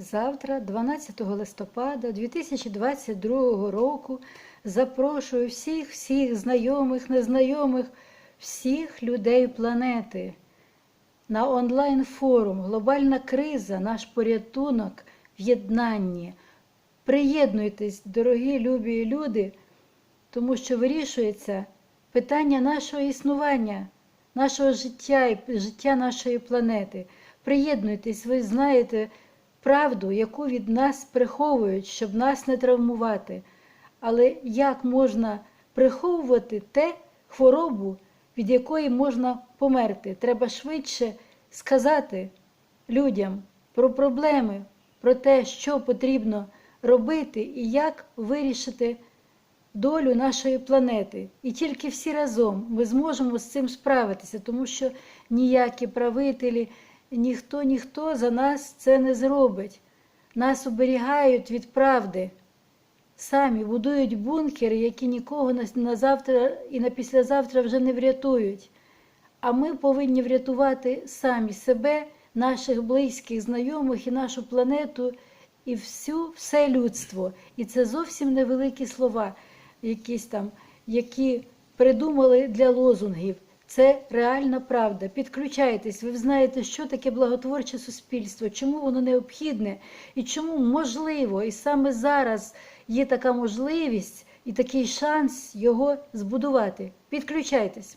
Завтра, 12 листопада 2022 року, запрошую всіх, всіх знайомих, незнайомих, всіх людей планети на онлайн-форум Глобальна криза, наш порятунок в єднанні. Приєднуйтесь, дорогі любі люди, тому що вирішується питання нашого існування, нашого життя і життя нашої планети. Приєднуйтесь, ви знаєте правду, яку від нас приховують, щоб нас не травмувати. Але як можна приховувати те хворобу, від якої можна померти? Треба швидше сказати людям про проблеми, про те, що потрібно робити і як вирішити долю нашої планети. І тільки всі разом ми зможемо з цим справитися, тому що ніякі правителі, ніхто, ніхто за нас це не зробить. Нас оберігають від правди. Самі будують бункери, які нікого на, завтра і на післязавтра вже не врятують. А ми повинні врятувати самі себе, наших близьких, знайомих і нашу планету, і всю, все людство. І це зовсім невеликі слова, якісь там, які придумали для лозунгів. Це реальна правда. Підключайтесь, ви знаєте, що таке благотворче суспільство, чому воно необхідне і чому можливо, і саме зараз є така можливість і такий шанс його збудувати. Підключайтесь.